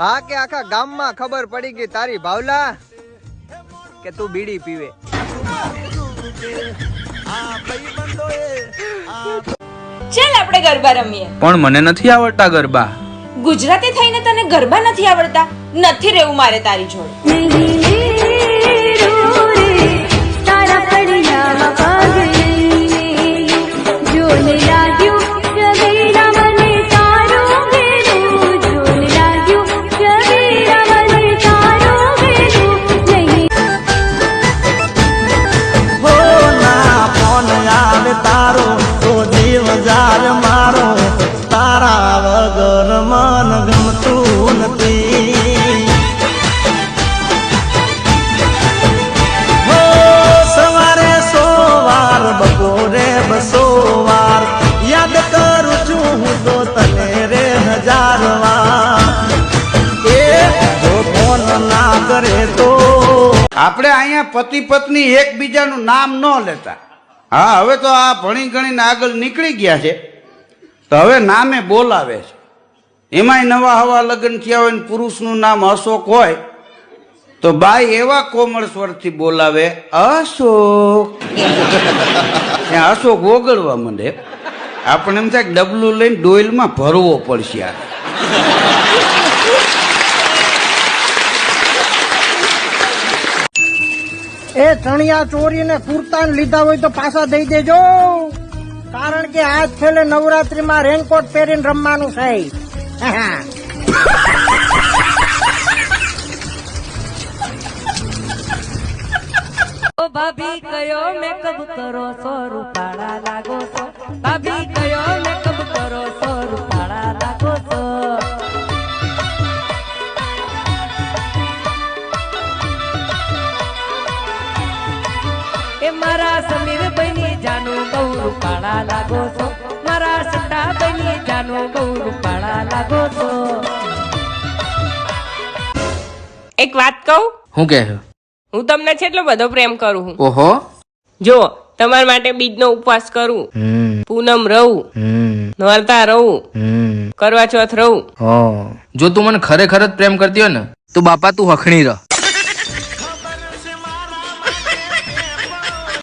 હા કે આખા ગામમાં ખબર પડી ગઈ તારી ભાવલા કે તું બીડી પીવે. ચાલ આપણે ગરબા રમીએ. પણ મને નથી આવડતા ગરબા. ગુજરાતી થઈને તને ગરબા નથી આવડતા? નથી રહેવું મારે તારી જોડે. તારા પડ્યા પાગલ જોને લાગ્યું આપણે અહીંયા પતિ પત્ની એકબીજાનું નામ ન લેતા. હા, હવે તો આ ભણી ગણીને આગળ નીકળી ગયા છે. તો હવે નામે બોલાવે છે. એમાંય નવા હવા લગ્ન થયા હોય પુરુષનું નામ અશોક હોય, તો બાઈ એવા કોમળ સ્વરથી બોલાવે, અશોક. ત્યાં અશોક ઓગળવા માંડે. આપણે એમ થાય ડબલું લઈને ડોઈલમાં ભરવો પડશે યાર એ ચણિયા ચોરીને કુર્તા લીધા હોય તો પાછા દઈ દેજો. કારણ કે આજ છેલ્લે નવરાત્રીમાં રેનકોટ પહેરીને રમવાનું છે. ભાભી, કયો મેકઅપ કરો સો મારા સમીર બની જાનું બહુ રૂપાળા લાગો છો. મારા સટ્ટા બની જાનું બહુ રૂપાળા લાગો છો. એક વાત કહું? હું કે? હું તમને છેટલો બધો પ્રેમ કરું છું. ઓહો. જો તમારા માટે બીજનો ઉપવાસ કરું. પૂનમ રહું. હમ. નોરતા રહું. કરવા ચોથ રહું. જો તું મને ખરેખર જ પ્રેમ કરતી હોય ને તો બાપા તું હખણી રહ